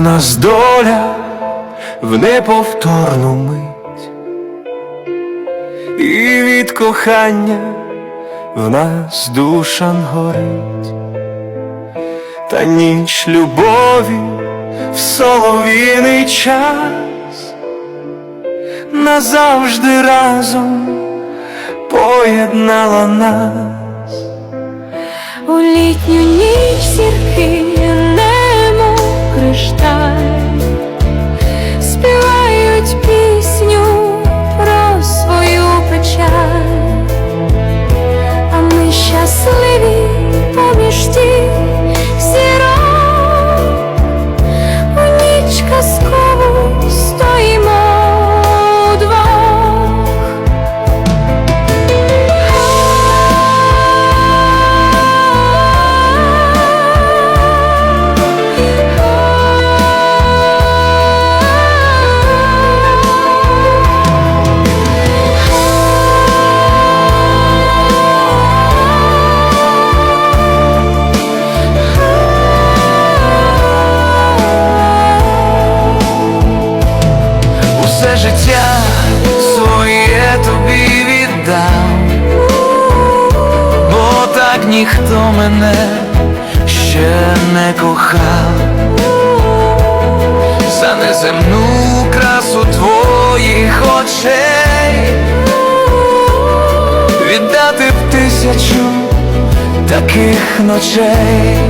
нас доля в неповторну мить, і від кохання в нас душа горить, та ніч любові в солов'їний час назавжди разом поєднала нас. У літню ніч зірки немов кришталь Життя своє тобі віддам, бо так ніхто мене ще не кохав, за неземну красу твоїх очей, віддати б тисячу таких ночей,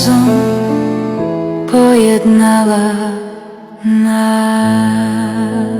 разом поєднала нас.